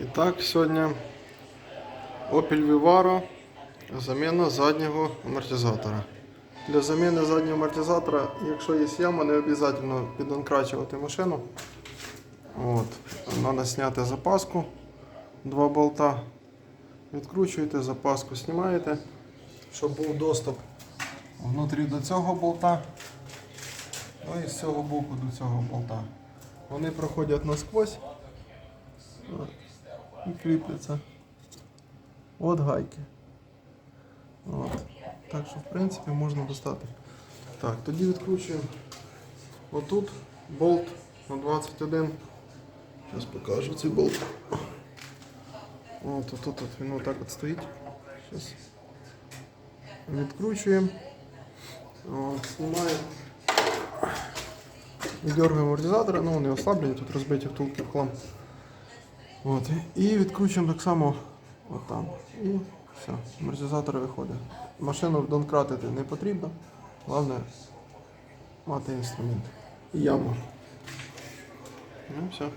І так, сьогодні Opel Vivaro заміна заднього амортизатора. Для заміни заднього амортизатора, якщо є яма, не обов'язково підонкрачувати машину. От. Треба зняти запаску, два болта. Відкручуєте, запаску знімаєте, щоб був доступ внутрі до цього болта. Ну і з цього боку до цього болта. Вони проходять насквозь. І кріпляться. От гайки. От. Так що, в принципі, можна достати. Так, тоді відкручуємо. Отут болт на 21. Зараз покажу цей болт. От, отут от він отак от стоїть. Зараз. Відкручуємо. От, знімаємо. Дергаємо амортизатори, ну вони ослаблені, тут розбиті втулки в хлам. От. І відкручуємо так само от там. І все, амортизатор виходить. Машину донкратити не потрібно. Головне мати інструмент. І яму. Ну, все.